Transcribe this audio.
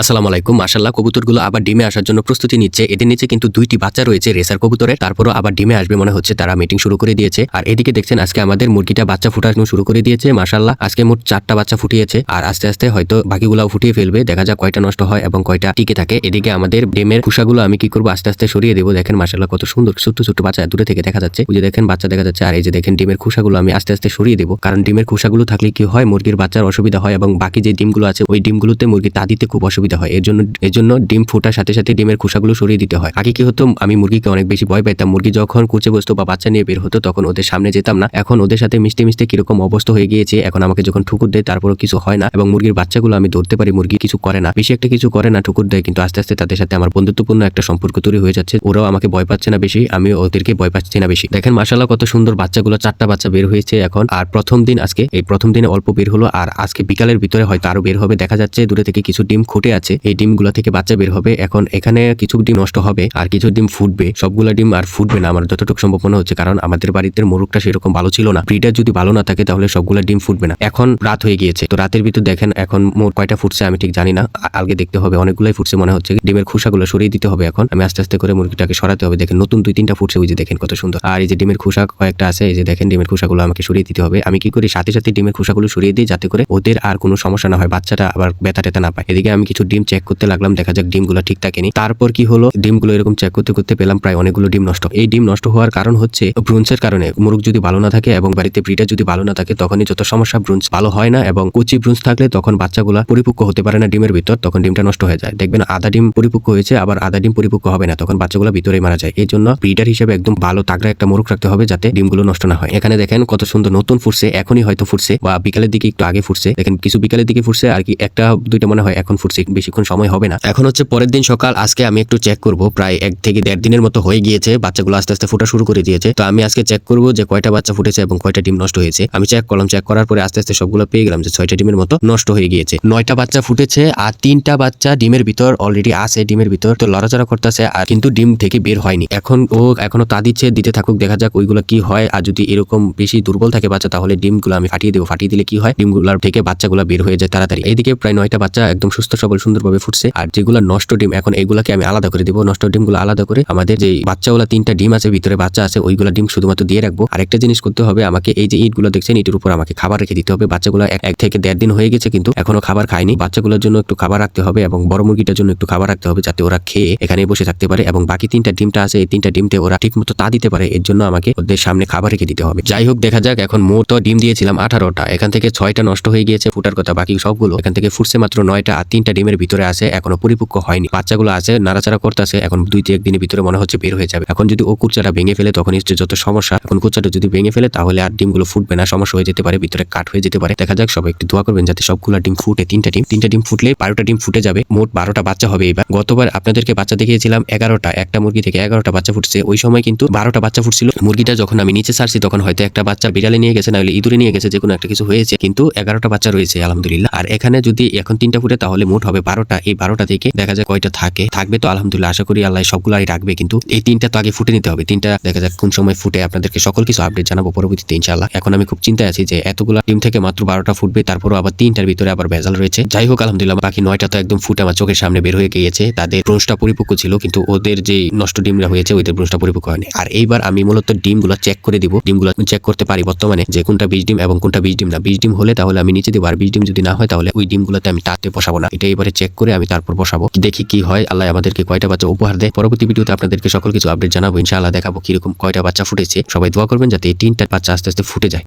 আসসালামু আলাইকুম মাশাল্লাহ কবুতরগুলো আবার ডিমে আসার জন্য প্রস্তুতি নিচ্ছে। এদের নিচে কিন্তু দুইটি বাচ্চা রয়েছে রেসার কবুতরের। তারপরও আবার ডিমে আসবে মনে হচ্ছে। তারা মিটিং শুরু করে দিয়েছে। আর এদিকে দেখছেন, আজকে আমাদের মুরগিটা বাচ্চা ফুটানো শুরু করে দিয়েছে মাশাল্লাহ আজকে মোট চারটা বাচ্চা ফুটিয়েছে। আর আস্তে আস্তে হয়তো বাকিগুলাও ফুটিয়ে ফেলবে। দেখা যাক কয়টা নষ্ট হয় এবং কয়টা টিকে থাকে। এদিকে আমাদের ডিমের খুশাগুলো আমি কি করব, আস্তে আস্তে সরিয়ে দেবো। দেখেন মাশাল্লাহ কত সুন্দর ছোট্ট ছোট্ট বাচ্চা। দূরে থেকে দেখা যাচ্ছে। ওই যে দেখেন, বাচ্চা দেখা যাচ্ছে। আর এই যে দেখেন, ডিমের খুশাগুলো আমি আস্তে আস্তে সরিয়ে দেবো। কারণ ডিমের খুশাগুলো থাকলে কি হয়, মুরগির বাচ্চার অসুবিধা হয় এবং বাকি যে ডিমগুলো আছে, ওই ডিমগুলোতে মুরগি তা দিতে খুব অসুবিধা হয়। এর জন্য এর জন্য ডিম ফোটার সাথে সাথে ডিমের খোসাগুলো সরিয়ে দিতে হয়। আগে কি হতো, আমি মুরগিকে অনেক বেশি ভয় পাইতাম। মুরগি যখন কুচে বসতো বা বাচ্চা নিয়ে বের হতো, তখন ওদের সামনে যেতাম না। এখন ওদের সাথে মিশতে মিশতে কীরকম অবস্থা হয়ে গিয়েছে, এখন আমাকে যখন ঠুকুর দেয়, তারপরও কিছু হয় না। এবং মুরগির বাচ্চাগুলো আমি ধরতে পারি, মুরগি কিছু করে না। বেশি একটা কিছু করে না, ঠুকুর দেয়, কিন্তু আস্তে আস্তে তাদের সাথে আমার বন্ধুত্বপূর্ণ একটা সম্পর্ক তৈরি হয়ে যাচ্ছে। ওরাও আমাকে ভয় পাচ্ছে না বেশি আমি ওদেরকে ভয় পাচ্ছি না বেশি। দেখেন মাসাল্লাহ কত সুন্দর বাচ্চাগুলো, চারটা বাচ্চা বের হয়েছে এখন। আর প্রথম দিন আজকে, এই প্রথম দিনে অল্প বের হলো, আর আজকে বিকালের ভিতরে হয়তো আরও বের হবে। দেখা যাচ্ছে দূরে থেকে কিছু ডিম খুঁটে আছে, এই ডিমগুলো থেকে বাচ্চা বের হবে। এখন এখানে কিছু ডিম নষ্ট হবে আর কিছু ডিম ফুটবে। সবগুলো ডিম আর ফুটবে না। আমার যতটুকু সম্ভব মনে হচ্ছে, কারণ আমাদের বাড়িতে মোরগটা সেরকম ভালো ছিল না। ব্রিডার যদি ভালো না থাকে, তাহলে সবগুলো ডিম ফুটবে না। এখন রাত হয়ে গিয়েছে। তো রাতের ভিতর দেখেন, এখন মোর কয়টা ফুটছে আমি ঠিক জানি না। আগে দেখতে হবে। অনেকগুলোই ফুটছে মনে হচ্ছে। ডিমের খোসাগুলো সরিয়ে দিতে হবে এখন। আমি আস্তে আস্তে করে মুরগিটাকে সরাতে হবে। দেখেন, নতুন দুই তিনটা ফুটছে। ওই যে দেখেন কত সুন্দর। আর এই যে ডিমের খোসা কয়েকটা আছে, এই যে দেখেন ডিমের খোসাগুলো আমাকে সরিয়ে দিতে হবে। আমি কি করি, সাথে সাথে ডিমের খোসাগুলো সরিয়ে দিই, যাতে করে ওদের আর কোনো সমস্যা না হয়। বাচ্চাটা আবার ব্যথা টেথা না পায়। এদিকে আমি কিছু ডিম চেক করতে লাগলাম, দেখা যাক ডিমগুলো ঠিক থাকেনি তারপর কি হলো? ডিমগুলো এরকম চেক করতে করতে পেলাম, প্রায় অনেকগুলো ডিম নষ্ট। এই ডিম নষ্ট হওয়ার কারণ হচ্ছে ব্রুন্সের কারণে মুরগ যদি ভালো না থাকে এবং বাড়িতে ব্রিডার যদি ভালো না থাকে, তখনই যত সমস্যা ব্রুন্স ভালো হয় না এবং কুচি ব্রুন্স থাকলে তখন বাচ্চাগুলা পরিপক্ক হতে পারে না ডিমের ভিতর, তখন ডিমটা নষ্ট হয়ে যায়। দেখবেন আধা ডিম পরিপক্ক হয়েছে, আবার আধা ডিম পরিপক্ক হবে না, তখন বাচ্চাগুলো ভিতরে মারা যায়। এই জন্য ব্রিডার হিসেবে একদম ভালো তাগড়া একটা মোরগ রাখতে হবে যাতে ডিমগুলো নষ্ট না হয়। এখানে দেখেন কত সুন্দর নতুন ফুটছে, এখনই হয়তো ফুটছে, বা বিকালের দিকে একটু আগে ফুটছে। দেখেন কিছু বিকালের দিকে ফুটছে, আর কি একটা দুইটা মনে হয় এখন ফুটছে। বেশিক্ষণ সময় হবে না। এখন হচ্ছে পরের দিন সকাল, আজকে আমি একটু চেক করব। প্রায় এক থেকে দেড় দিনের মতো হয়ে গিয়েছে, বাচ্চাগুলো আস্তে আস্তে ফোটা শুরু করে দিয়েছে। তো আমি আজকে চেক করব যে কয়টা বাচ্চা ফুটেছে এবং কয়টা ডিম নষ্ট হয়েছে। আমি চেক করলাম চেক করার পরে আস্তে আস্তে সবগুলো পেয়ে গেলাম যে ছয়টা ডিমের মতো নষ্ট হয়ে গিয়েছে। নয়টা বাচ্চা ফুটেছে আর তিনটা বাচ্চা ডিমের ভিতর অলরেডি আছে, ডিমের ভিতর। তো লড়াচড়া করতেছে আর কিন্তু ডিম থেকে বের হয়নি। এখন ও এখনও তা দিচ্ছে, দিতে থাকুক, দেখা যাক ওইগুলো কি হয়। আর যদি এরকম বেশি দুর্বল থাকে বাচ্চা, তাহলে ডিমগুলো আমি ফাটিয়ে দেবো। ফাটিয়ে দিলে কি হয়? ডিমগুলোর থেকে বাচ্চাগুলো বের হয়ে যায় তাড়াতাড়ি। এইদিকে প্রায় নয়টা বাচ্চা একদম সুস্থ সবল সুন্দরভাবে ফুটছে। আর যেগুলো নষ্ট ডিম, এখন এগুলাকে আমি আলাদা করে দিব। নষ্ট ডিমগুলো আলাদা করে আমাদের যে বাচ্চাগুলো তিনটা ডিম আছে, ভিতরে বাচ্চা আছে, ওইগুলো ডিম শুধুমাত্র দিয়ে রাখব। আরেকটা জিনিস করতে হবে, আমাকে এই যে ইটগুলো দেখছেন, ইটের উপর আমাকে খাবার রেখে দিতে হবে। বাচ্চাগুলো এক থেকে দেড় দিন হয়ে গেছে কিন্তু এখনও খাবার খায়নি। বাচ্চাগুলোর জন্য একটু খাবার রাখতে হবে এবং বড় মুরগিটার জন্য একটু খাবার রাখতে হবে যাতে ওরা খেয়ে এখানে বসে থাকতে পারে এবং বাকি তিনটা ডিমটা আছে, এই তিনটা ডিমতে ওরা ঠিক মতো তা দিতে পারে। এর জন্য আমাকে ওদের সামনে খাবার রেখে দিতে হবে। যাই হোক, দেখা যাক, এখন মোট তো ডিম দিয়েছিলাম আঠারোটা। এখান থেকে ছয়টা নষ্ট হয়ে গিয়েছে, ফুটার কথা বাকি সবগুলো এখান থেকে ফুটছে মাত্র নয়টা, আর তিনটা ডিমের ভিতরে আছে এখনও পরিপক্ক হয়নি। বাচ্চাগুলো আছে, নাড়াচাড়া করতেছে, এখন দুই তিন একদিনের ভিতরে মনে হচ্ছে বের হয়ে যাবে। এখন যদি ও কুচ্চাটা ভেঙে ফেলে, তখন হচ্ছে যত সমস্যা, এখন কুচ্চাটা যদি ভেঙে ফেলে, তাহলে আর ডিমগুলো ফুটবে না, সমস্যা হয়ে যেতে পারে, ভিতরে কাট হয়ে যেতে পারে। দেখা যাক, সবাই একটু দোয়া করবেন যাতে সবগুলো ডিম ফুটে, তিনটা ডিম তিনটা ডিম ফুটলে বারোটা ডিম ফুটে যাবে। মোট বারোটা বাচ্চা হবে এবার। গতবার আপনাদেরকে বাচ্চা দেখিয়েছিলাম, এগারোটা, একটা মুরগি থেকে এগারোটা বাচ্চা ফুটছে। ওই সময় কিন্তু বারোটা বাচ্চা ফুটছিল। মুরগিটা যখন আমি নিচে ছাড়ছি তখন হয়তো একটা বাচ্চা বিড়ালে নিয়ে গেছে না হলে ইঁদুরে নিয়ে গেছে যে কোনো একটা কিছু হয়েছে। কিন্তু এগারোটা বাচ্চা রয়েছে, আলহামদুলিল্লাহ। আর এখানে যদি এখন তিনটা ফুটে, তাহলে মোট হবে বারোটা, এই বারোটা থেকে দেখা যায় কয়টা থাকে। থাকবে তো আলহামদুলিল্লাহ, আশা করি আল্লাহ সবগুলাই রাখবে, কিন্তু এই তিনটা তো আগে ফুটে নিতে হবে। তিনটা দেখা যাক কোন সময় ফুটে, আপনাদেরকে সকল কিছু আপডেট জানাব পরবর্তীতে ইনশাল্লাহ এখন আমি খুব চিন্তায় আছি যে এতগুলো টিম থেকে মাত্র বারোটা ফুটবে, তারপরও আবার তিনটার ভিতরে আবার ভেজাল রয়েছে। যাই হোক, আলহামদুলিল্লাহ, বাকি নয়টা তো একদম ফুটে আমার চোখের সামনে বের হয়ে গিয়েছে। তাদের ব্রোঞ্জটা পরিপক্ক ছিল, কিন্তু ওদের যে নষ্ট ডিমরা হয়েছে, ওদের ব্রোঞ্জটা পরিপক্ক হয়নি। আর এইবার আমি মূলত ডিমগুলো চেক করে দিব। ডিমগুলো চেক করতে পারি বর্তমানে যে কোনটা বীজ ডিম এবং কোনটা বীজ ডিম না। বীজ ডিম হলে তাহলে আমি নিচে দেবো, আর বীজ ডিম যদি না হয়, তাহলে ওই ডিমগুলোতে আমি তাতে বসাবো না। এটা এবারে চেক করে আমি তারপর বসাবো। দেখি কি হয়। আল্লাহ আমাদেরকে কয়টা বাচ্চা উপহার দেয়। পরবর্তী ভিডিওতে আপনাদেরকে সকল কিছু আপডেট জানাব। ইনশাআল্লাহ দেখাবো কীরকম কয়টা বাচ্চা ফুটেছে। সবাই দোয়া করবেন যাতে এই তিনটা বাচ্চা আস্তে আস্তে ফুটে যায়।